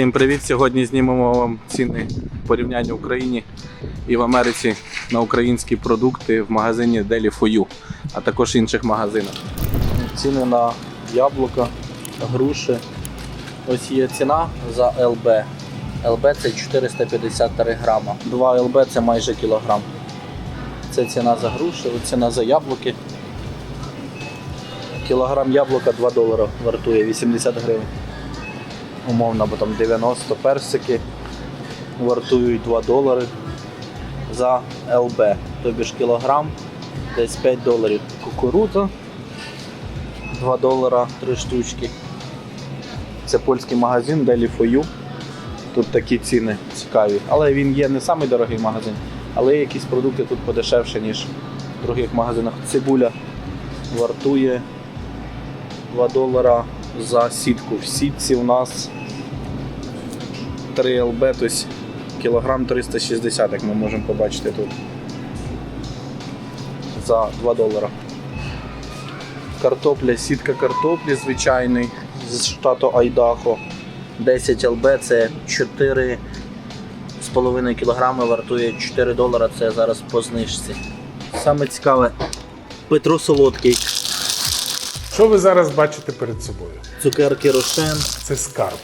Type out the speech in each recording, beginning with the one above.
Всім привіт! Сьогодні знімемо вам ціни порівняння в Україні і в Америці на українські продукти в магазині Deli For You, а також інших магазинах. Ціни на яблука, груші. Ось є ціна за ЛБ. ЛБ це 453 грама. 2 ЛБ це майже кілограм. Це ціна за груші, ціна за яблуки. Кілограм яблука 2 долара вартує 80 гривень умовно, бо там 90 персики вартують 2 долари за ЛБ, тобі ж кілограм, десь 5 доларів. Кукурудза 2 долара 3 штучки. Це польський магазин Deli For You. Тут такі ціни цікаві. Але він є не самий дорогий магазин, але якісь продукти тут подешевше, ніж в других магазинах. Цибуля вартує 2 долара за сітку. В сітці у нас 3 ЛБ, тобто кілограм 360, як ми можемо побачити тут. За 2 долара. Картопля, сітка картоплі звичайний з штату Айдахо. 10 ЛБ це 4,5 кг вартує 4 долара, це зараз по знижці. Саме цікаве, Петро Солодкий, Що ви зараз бачите перед собою? цукерки Рошен. Це скарб.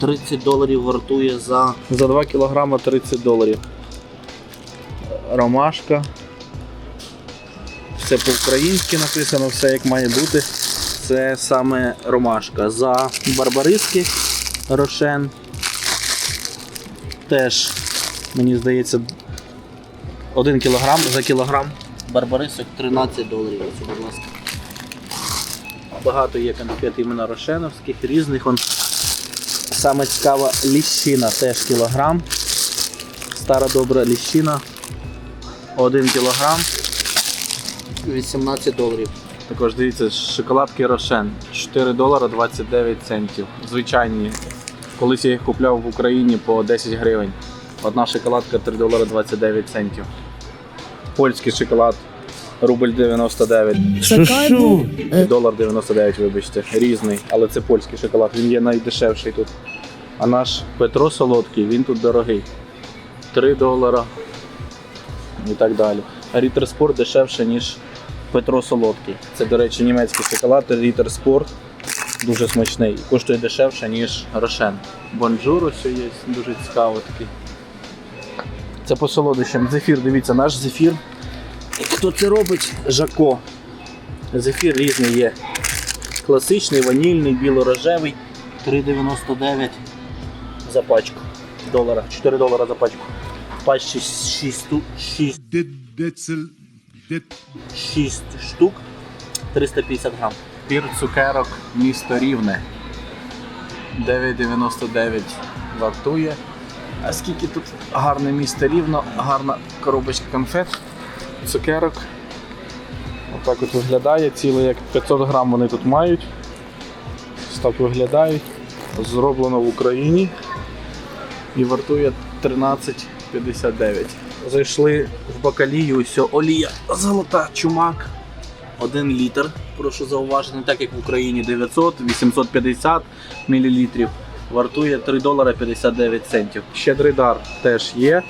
30 доларів вартує за. За 2 кілограма 30 доларів. Ромашка. Все по-українськи написано, все як має бути. Це саме ромашка. За барбариски рошен. Теж, мені здається, 1 кілограм за кілограм барбарисок 13 доларів. Ось, будь ласка. Багато є конфет іменно рошеновських, різних. Он Саме цікава ліщина, теж кілограм. Стара добра ліщина. 1 кілограм. 18 доларів. Також дивіться, шоколадки Рошен. 4 долара 29 центів. Звичайні. Колись я їх купляв в Україні по 10 гривень. Одна шоколадка 3 долара 29 центів. Польський шоколад. Рубль 99. Шушу. Долар 99, вибачте, різний, але це польський шоколад, він є найдешевший тут. А наш Петро солодкий, він тут дорогий. 3 долара і так далі. А Рітер Спорт дешевше, ніж Петро Солодкий. Це, до речі, німецький шоколад, Рітер Спорт. Дуже смачний. І коштує дешевше, ніж Рошен. Бонжур ось є, дуже цікаво такий. Це по солодощам. Зефір, дивіться, наш зефір. Хто це робить? Жако. Зефір різний є. Класичний, ванільний, біло-рожевий. 3,99 за пачку. Долара. 4 долара за пачку. Пачці 6, 6, Did, did, did, 6 штук 350 грам. Пір цукерок місто Рівне. 9,99 вартує. А скільки тут гарне місто рівно, гарна коробочка конфет, цукерок. Отак от виглядає, ціле як 500 грам вони тут мають. Ось так виглядають. Зроблено в Україні і вартує 13,59. Зайшли в бакалію, ось олія золота чумак. 1 літр, прошу зауважити, не так як в Україні 900-850 мл. Вартує 3 долара 59 центів. Щедрий дар теж є.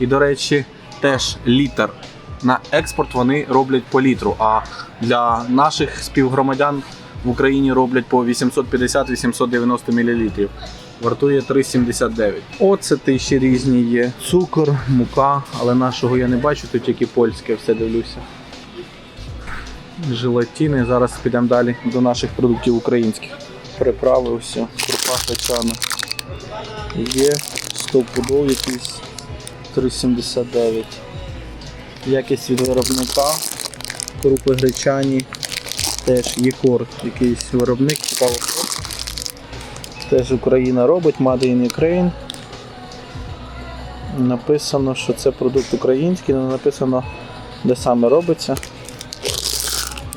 І, до речі, теж літр. На експорт вони роблять по літру, а для наших співгромадян в Україні роблять по 850-890 мл. Вартує 3,79. Оцети ще різні є. Цукор, мука, але нашого я не бачу, тут тільки польське все дивлюся желатини. Зараз підемо далі до наших продуктів українських. Приправи все, крупа гречана. Є 100 пудов якийсь 3,79. Якість від виробника. Крупи гречані. Теж є кор, якийсь виробник, цікаво. Теж Україна робить, Made in Ukraine. Написано, що це продукт український, але написано, де саме робиться.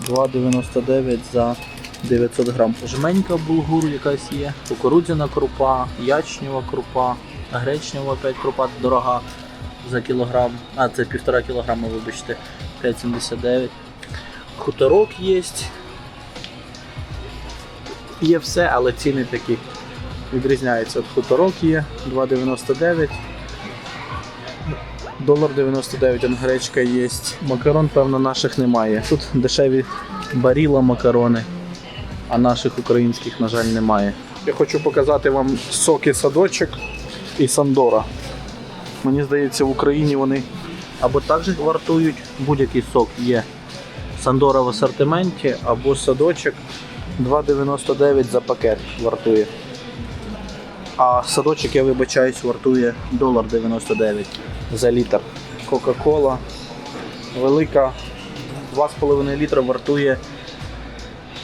2,99 за 900 грам. Жменька булгур якась є, кукурудзяна крупа, ячнева крупа, гречнева 5 крупа дорога за кілограм. А, це півтора кілограма, вибачте, 5,79. Хуторок є. Є все, але ціни такі відрізняється. От хуторок є 2,99. Долар 99, он гречка є. Макарон, певно, наших немає. Тут дешеві баріла макарони, а наших українських, на жаль, немає. Я хочу показати вам соки садочок і Сандора. Мені здається, в Україні вони або так же вартують, будь-який сок є. Сандора в асортименті, або садочок 2,99 за пакет вартує. А садочок, я вибачаюсь, вартує 1,99 за літр. Кока-кола велика 2,5 літра вартує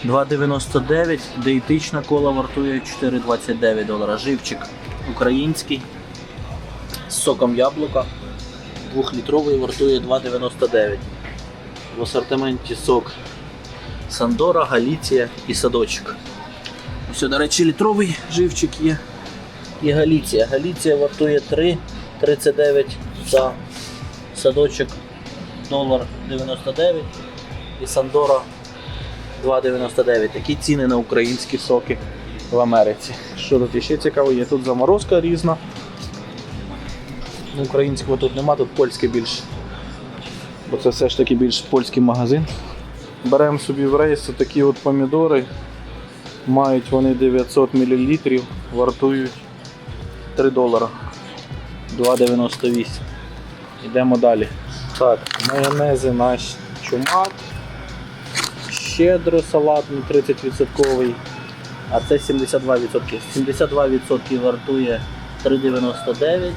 2,99, диетична кола вартує 4,29 долара. Живчик український з соком яблука. 2-літровий вартує 2,99. В асортименті сок Сандора, Галіція і садочок. Ось, до речі, літровий живчик є. І Галіція. Галіція вартує 3,39 за садочок долар 99 і Сандора 2,99. Такі ціни на українські соки в Америці. Що тут ще цікаво, є тут заморозка різна. Українського тут нема, тут польське більше. Бо це все ж таки більш польський магазин. Беремо собі в рейс такі от помідори. Мають вони 900 мл, вартують 3 долара. 2,98. Йдемо далі. Так, майонези наш чумак. Щедро салатний 30%. А це 72%. 72% вартує 3,99.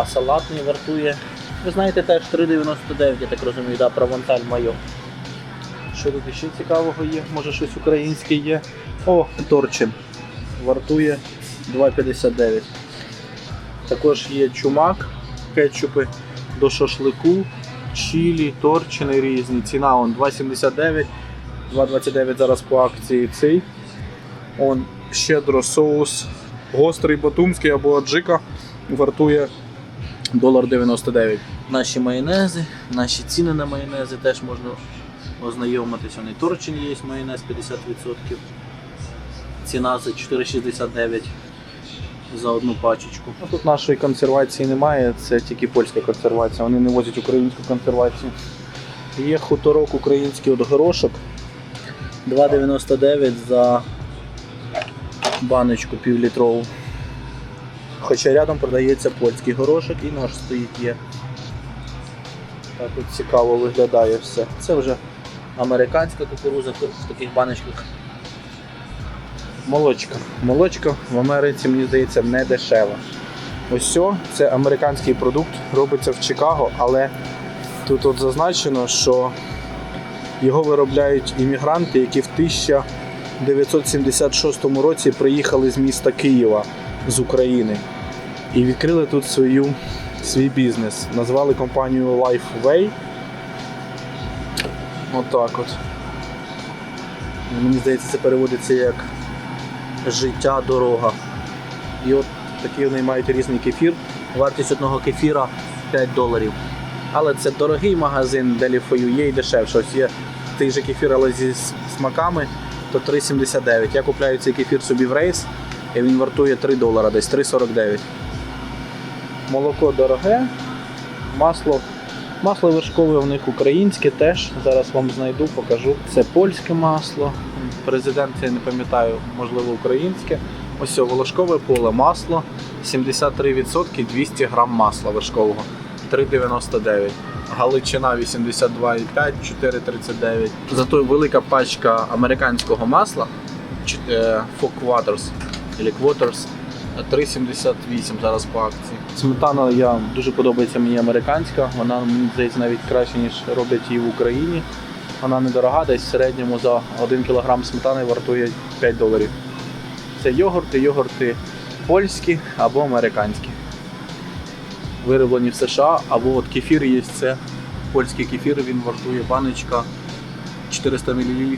А салатний вартує. Ви знаєте теж 3,99, я так розумію, да, провансаль майо. Що тут ще цікавого є? Може щось українське є. О, торчин. Вартує 2,59. Також є чумак, кетчупи до шашлику, чілі, торчини різні. Ціна он 2,79, 2,29 зараз по акції цей. Он щедро соус гострий батумський або аджика вартує долар 99. Наші майонези, наші ціни на майонези теж можна ознайомитись. Вони торчин є майонез 50%. Ціна за 4,69 за одну пачечку. Ну, тут нашої консервації немає, це тільки польська консервація. Вони не возять українську консервацію. Є хуторок український от горошок. 2,99 за баночку півлітрову. Хоча рядом продається польський горошок і нож стоїть є. Так от цікаво виглядає все. Це вже американська кукуруза в таких баночках. Молочка. Молочка в Америці, мені здається, не дешева. Ось все, це американський продукт, робиться в Чикаго, але тут от зазначено, що його виробляють іммігранти, які в 1976 році приїхали з міста Києва з України і відкрили тут свою, свій бізнес. Назвали компанію Lifeway. Отак от. Мені здається, це переводиться як життя дорога. І от такий вони мають різний кефір. Вартість одного кефіра 5 доларів. Але це дорогий магазин, ліфою є і дешевше. Ось є той же кефір, але зі смаками, то 3,79. Я купляю цей кефір собі в рейс, і він вартує 3 долара, десь 3,49. Молоко дороге, масло. Масло вершкове у них українське теж. Зараз вам знайду, покажу. Це польське масло. Президент, я не пам'ятаю, можливо, українське. Ось волошкове поле масло. 73% 200 грам масла вершкового. 3,99. Галичина 82,5, 4,39. Зато велика пачка американського масла е, Fog Waters, або 3,78 зараз по акції. Сметана я дуже подобається мені американська. Вона мені здається навіть краще, ніж роблять її в Україні. Вона недорога, десь в середньому за 1 кг сметани вартує 5 доларів. Це йогурти, йогурти польські або американські. Вироблені в США, або от кефір є, це польський кефір, він вартує баночка 400 мл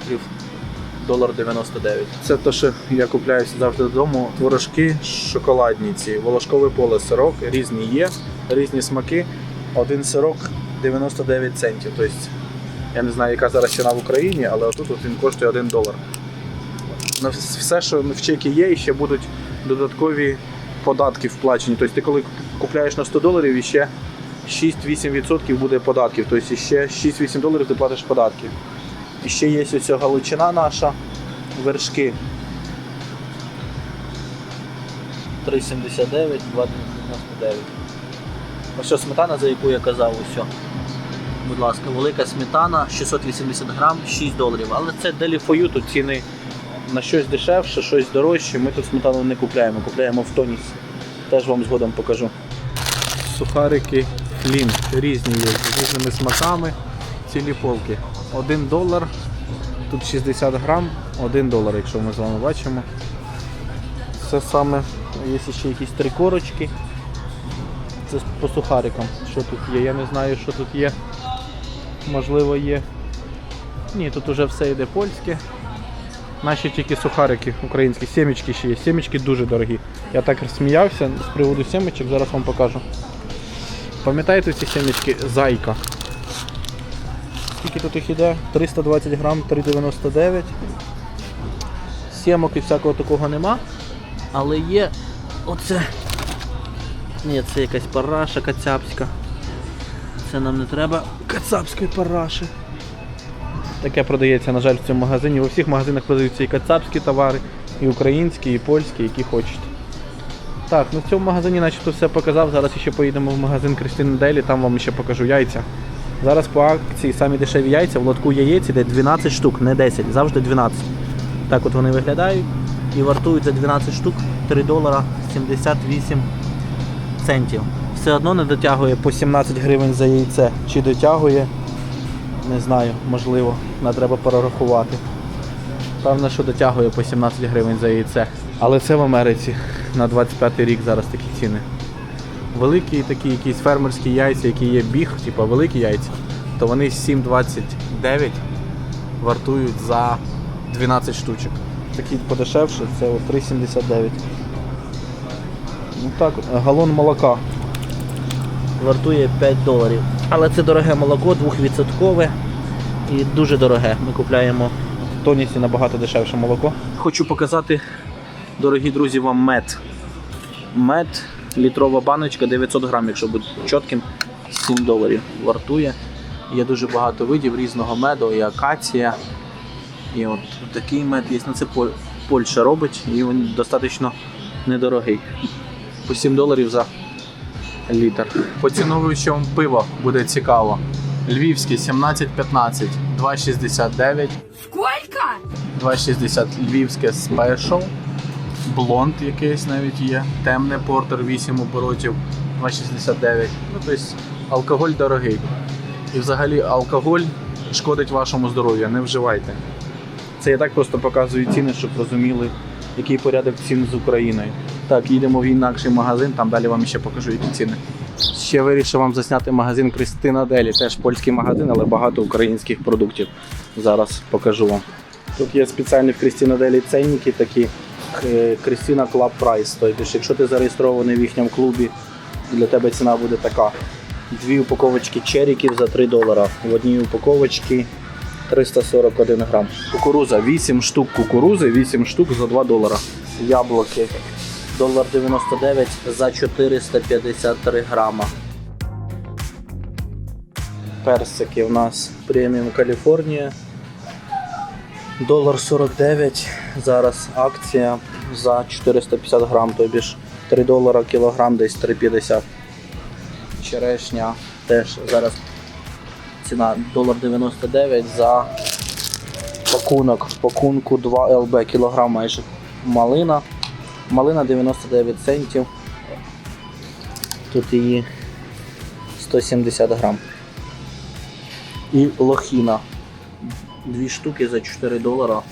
долар 99. Це те, що я купляю завжди додому. Творожки шоколадні ці, волошкове поле сирок, різні є, різні смаки. Один сирок 99 центів. Тобто, я не знаю, яка зараз ціна в Україні, але отут от він коштує 1 долар. на все, що в чекі є, і ще будуть додаткові податки вплачені. Тобто ти коли купляєш на 100 доларів, і ще 6-8% буде податків. Тобто ще 6-8 доларів ти платиш податків. І ще є ось галичина наша, вершки. 3,79, 2,99. Ось сметана, за яку я казав, ось. Будь ласка, велика сметана, 680 грам, 6 доларів. Але це you, тут ціни на щось дешевше, щось дорожче. Ми тут сметану не купляємо, купляємо в тонісі. Теж вам згодом покажу. Сухарики флін різні є, з різними смаками, цілі полки. 1 долар, тут 60 грам, 1 долар, якщо ми з вами бачимо. Це саме, є ще якісь три корочки. Це по сухарикам. Що тут є? Я не знаю, що тут є. Можливо, є. Ні, тут уже все йде польське. Наші тільки сухарики українські, сімечки ще є. Сімечки дуже дорогі. Я так сміявся з приводу сімечок, зараз вам покажу. Пам'ятаєте ці сімечки Зайка? Скільки тут їх іде? 320 грам, 3,99. Сімок і всякого такого нема. Але є оце. Ні, це якась параша кацапська. Це нам не треба кацапської параші. Таке продається, на жаль, в цьому магазині. У всіх магазинах продаються і кацапські товари, і українські, і польські, які хочете. Так, ну в цьому магазині начебто все показав. Зараз ще поїдемо в магазин Кристини Делі, там вам ще покажу яйця. Зараз по акції самі дешеві яйця, в лотку яєць іде 12 штук, не 10, завжди 12. Так от вони виглядають і вартують за 12 штук 3 долара 78 центів. Все одно не дотягує по 17 гривень за яйце. Чи дотягує, не знаю, можливо, не треба перерахувати. Певно, що дотягує по 17 гривень за яйце. Але це в Америці на 25 рік зараз такі ціни. Великі такі якісь фермерські яйця, які є біг, типу великі яйця, то вони 7,29 вартують за 12 штучок. Такі подешевше, це 3,79. Ну так, галон молока вартує 5 доларів. Але це дороге молоко, 2% і дуже дороге. Ми купляємо в тонісі набагато дешевше молоко. Хочу показати, дорогі друзі, вам мед. Мед, літрова баночка 900 грам, якщо бути чітким, 7 доларів вартує. Є дуже багато видів різного меду, і акація. І от такий мед є. Ну, це Польща робить, і він достатньо недорогий. По 7 доларів за літр. Поціновую, що вам пиво буде цікаво. Львівське 17,15, 2,69. Сколько? 2,60 львівське спешл. Блонд якийсь навіть є. Темне портер 8 оборотів 2,69. Ну, тобто алкоголь дорогий. І взагалі алкоголь шкодить вашому здоров'ю, не вживайте. Це я так просто показую ціни, щоб розуміли, який порядок цін з Україною. Так, їдемо в інакший магазин, там далі вам ще покажу, які ціни. Ще вирішив вам засняти магазин Кристина Делі, теж польський магазин, але багато українських продуктів. Зараз покажу вам. Тут є спеціальні в Крістіна Делі ценники такі Крістіна Club Price. Тобто, якщо ти зареєстрований в їхньому клубі, для тебе ціна буде така. Дві упаковочки черіків за 3 долара. В одній упаковочці 341 грам. Кукуруза, 8 штук кукурузи, 8 штук за 2 долара. Яблуки. Долар 99 за 453 грама. Персики у нас преміум Каліфорнія. Долар 49. Зараз акція за 450 грам, тобі ж 3 долара кілограм, десь 3,50. Черешня теж зараз ціна долар 99 за пакунок. Пакунку 2 ЛБ кілограм майже малина. Малина 99 центів. Тут її 170 грам. І лохіна. Дві штуки за 4 долара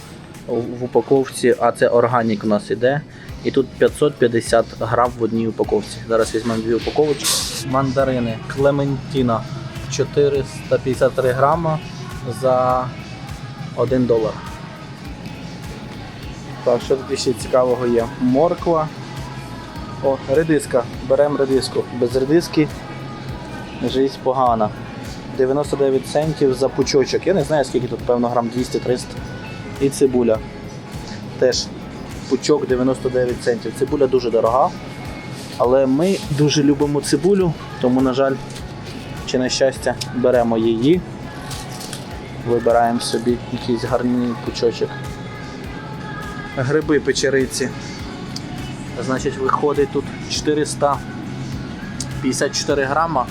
в упаковці, а це органік у нас іде. І тут 550 грам в одній упаковці. Зараз візьмемо дві упаковочки. Мандарини Клементіна 453 грама за 1 долар. Так, що тут ще цікавого є? Морква. О, редиска. Беремо редиску. Без редиски життя погана. 99 центів за пучочок. Я не знаю, скільки тут, певно, грам 200-300. І цибуля. теж пучок 99 центів. Цибуля дуже дорога. Але ми дуже любимо цибулю, тому, на жаль, чи на щастя, беремо її. Вибираємо собі якийсь гарний пучочок. Гриби печериці. Значить, виходить тут 454 грама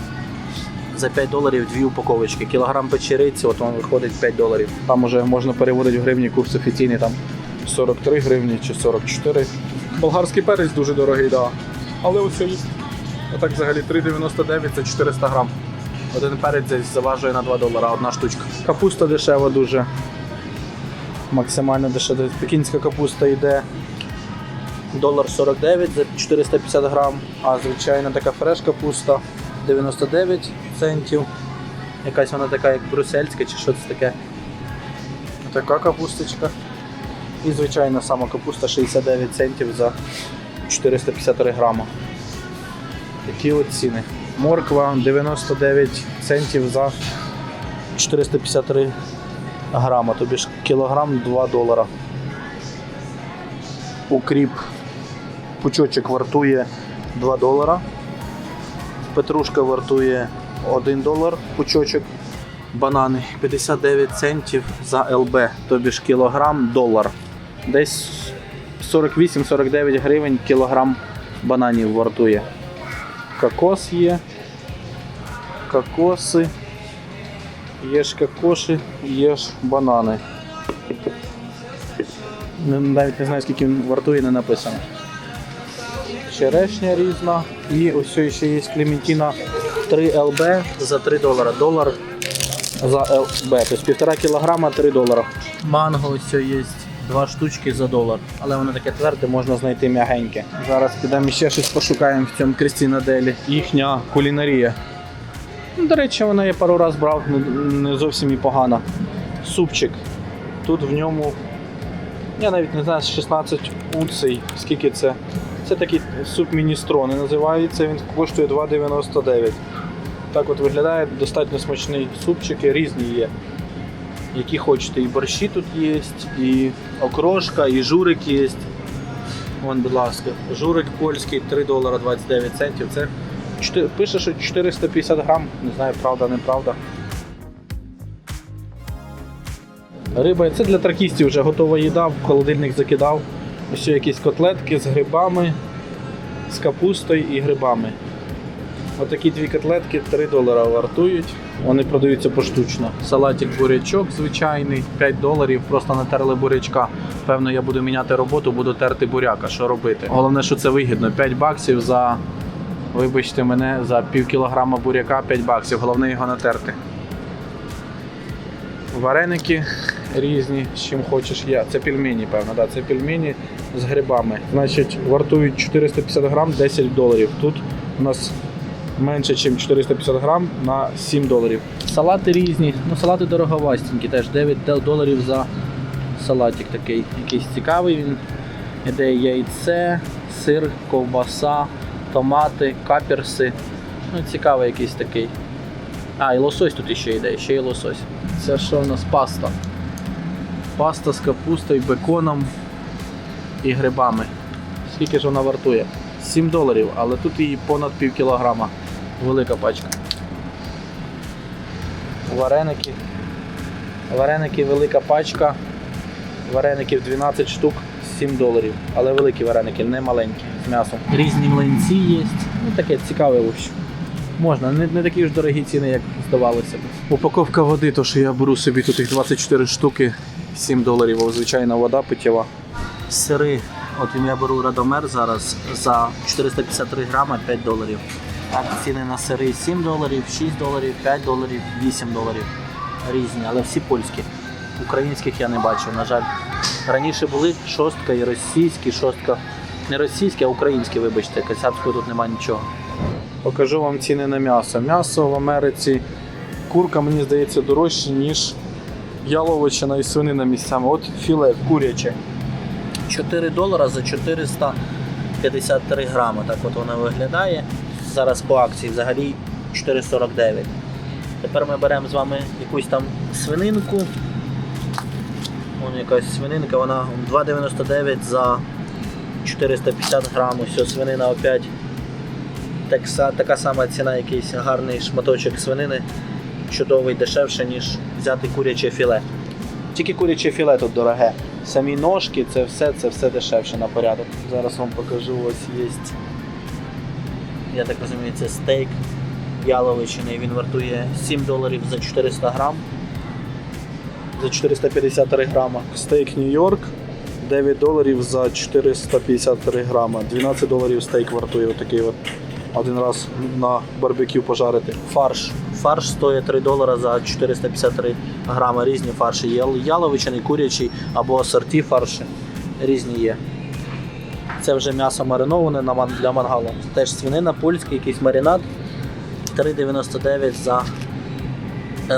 за 5 доларів дві упаковочки. Кілограм печериці, от він виходить 5 доларів. Там уже можна переводити в гривні курс офіційний там 43 гривні чи 44. Болгарський перець дуже дорогий, да. Але ось отак взагалі 3,99 це 400 грам. Один перець десь заважує на 2 долара, одна штучка. Капуста дешева дуже. Максимально дешева. Пекінська капуста йде долар 49 за 450 грам, а звичайна така фреш капуста 99 центів. Якась вона така, як брюссельська чи що це таке. Така капусточка. І звичайна сама капуста 69 центів за 453 грама. Такі от ціни. Морква 99 центів за 453 грама, тобі ж кілограм 2 долара. Укріп пучочок вартує 2 долара. Петрушка вартує 1 долар пучочок. Банани 59 центів за ЛБ, тобі ж кілограм долар. Десь 48-49 гривень кілограм бананів вартує. Кокос є. Кокоси. Є ж кокоші, є ж банани. Навіть не знаю, скільки він вартує, не написано. Черешня різна. І ось ще є Клементіна 3 ЛБ за 3 долара. Долар за ЛБ. Тобто півтора кілограма 3 долара. Манго ось є два штучки за долар. Але воно таке тверде, можна знайти м'ягеньке. Зараз підемо ще щось пошукаємо в цьому Крістіна Делі. Їхня кулінарія. Ну, До речі, вона я пару раз брав, не, зовсім і погана. Супчик. Тут в ньому, я навіть не знаю, 16 унцій, скільки це. Це такий суп міністрони називається, він коштує 2,99. Так от виглядає достатньо смачний супчики, різні є. Які хочете. І борщі тут є, і окрошка, і журик є. Вон, будь ласка, журик польський 3 долара 29 центів. Це чотир- пише, що 450 грам. Не знаю, правда, неправда. Риба це для тракістів вже готова їда, в холодильник закидав. Ось якісь котлетки з грибами, з капустою і грибами. Отакі дві котлетки 3 долара вартують. Вони продаються поштучно. Салатик бурячок звичайний, 5 доларів, просто натерли бурячка. Певно, я буду міняти роботу, буду терти буряка. Що робити? Головне, що це вигідно. 5 баксів за, вибачте мене, за пів кілограма буряка 5 баксів. Головне його натерти. Вареники різні, з чим хочеш я. Це пельмені, певно, да, це пельмені з грибами. Значить, вартують 450 грам 10 доларів. Тут у нас менше, ніж 450 грам на 7 доларів. Салати різні. Ну, салати дороговастенькі, теж 9 доларів за салатик такий. Якийсь цікавий він. Іде яйце, сир, ковбаса, томати, каперси. Ну, цікавий якийсь такий. А, і лосось тут ще йде, ще й лосось. Це що в нас паста? Паста з капустою, беконом і грибами. Скільки ж вона вартує? 7 доларів, але тут її понад пів кілограма. Велика пачка. Вареники. Вареники велика пачка. Вареників 12 штук, 7 доларів. Але великі вареники, не маленькі, з м'ясом. Різні млинці є. Ну таке цікаве в общем. Можна, не, не такі ж дорогі ціни, як здавалося б. Упаковка води, то що я беру собі тут їх 24 штуки, 7 доларів, а звичайна вода питєва. Сири, от я беру Радомер зараз за 453 грама 5 доларів. Так, ціни на сири 7 доларів, 6 доларів, 5 доларів, 8 доларів. Різні, але всі польські. Українських я не бачив, на жаль. Раніше були шостка і російські, шостка. Не російські, а українські, вибачте, кацапського тут немає нічого. Покажу вам ціни на м'ясо. М'ясо в Америці. Курка, мені здається, дорожче, ніж яловичина і свинина місцями. От філе куряче. 4 долара за 453 грами. Так от вона виглядає. Зараз по акції взагалі 4,49. Тепер ми беремо з вами якусь там свининку. Вон якась свининка, вона 2,99 за 450 грам. Ось свинина опять. Так, така сама ціна, якийсь гарний шматочок свинини. Чудовий, дешевше, ніж взяти куряче філе. Тільки куряче філе тут дороге. Самі ножки, це все, це все дешевше на порядок. Зараз вам покажу, ось є. Я так розумію, це стейк яловичини. Він вартує 7 доларів за 400 грам. За 453 грама. Стейк Нью-Йорк 9 доларів за 453 грама. 12 доларів стейк вартує отакий от. Один раз на барбекю пожарити. Фарш. Фарш стоїть 3 долара за 453 грама. Різні фарші є. Яловичини, курячий або асорті фарші. Різні є. Це вже м'ясо мариноване для мангалу. Теж свинина, польський якийсь маринад. 3,99 за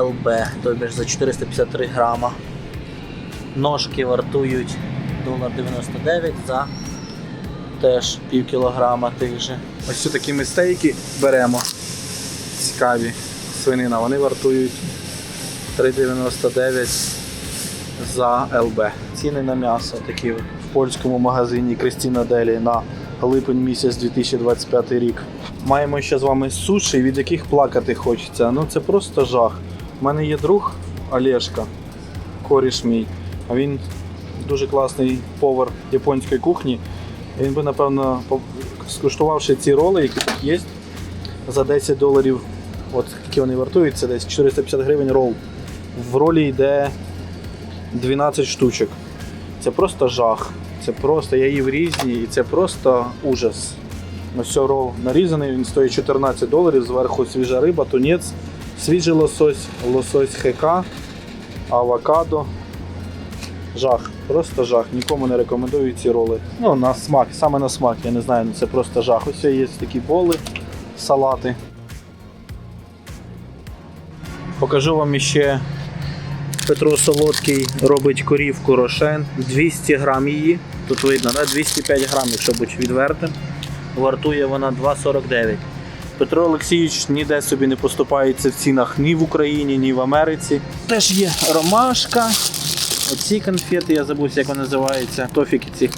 ЛБ, тобі ж за 453 грама. Ножки вартують 1,99 за теж пів кілограма тих же. Ось такі ми стейки беремо. Цікаві. Свинина. Вони вартують 3,99 за ЛБ. Ціни на м'ясо такі в польському магазині Кристіна Делі на липень місяць 2025 рік. Маємо ще з вами суші, від яких плакати хочеться. Ну це просто жах. У мене є друг Олешка, коріш мій. А він дуже класний повар японської кухні. Він би, напевно, скуштувавши ці роли, які тут є, за 10 доларів, от які вони вартують, це десь 450 гривень рол. В ролі йде 12 штучок. Це просто жах. Це просто, я їв різні, і це просто ужас. Ось рол нарізаний, він стоїть 14 доларів, зверху свіжа риба, тунець, свіжий лосось, лосось ХК, авокадо. Жах, просто жах. Нікому не рекомендую ці роли. Ну, на смак, саме на смак, я не знаю, ну це просто жах. Ось є такі боли, салати. Покажу вам іще. Петро Солодкий робить корівку рошен. 200 грам її. Тут видно, да? 205 грам, якщо бути відвертим. Вартує вона 2,49. Петро Олексійович ніде собі не поступається в цінах ні в Україні, ні в Америці. Теж є ромашка. Оці конфети, я забувся, як вони називаються. Тофіки ці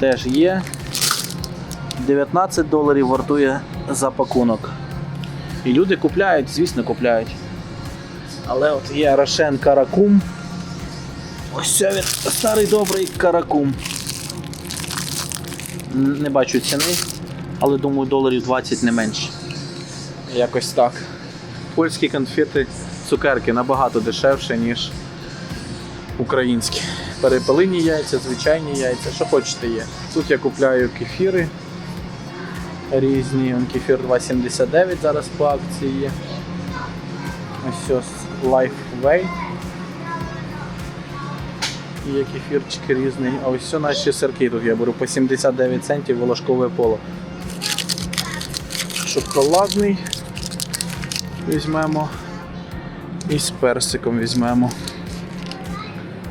теж є. 19 доларів вартує за пакунок. І люди купляють, звісно, купляють. Але от є Рошен Каракум. Ось це він, старий добрий Каракум. Не бачу ціни, але думаю, доларів 20 не менше. Якось так. Польські конфети, цукерки набагато дешевше, ніж українські. Перепелині яйця, звичайні яйця, що хочете є. Тут я купляю кефіри різні. Кефір 2,79 зараз по акції є. Ось ось Lifeway. Є кефірчики різні. А ось наші сирки тут я беру по 79 центів волошкове поло. Шоколадний візьмемо. І з персиком візьмемо.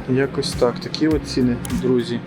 Якось так. Такі от ціни, друзі.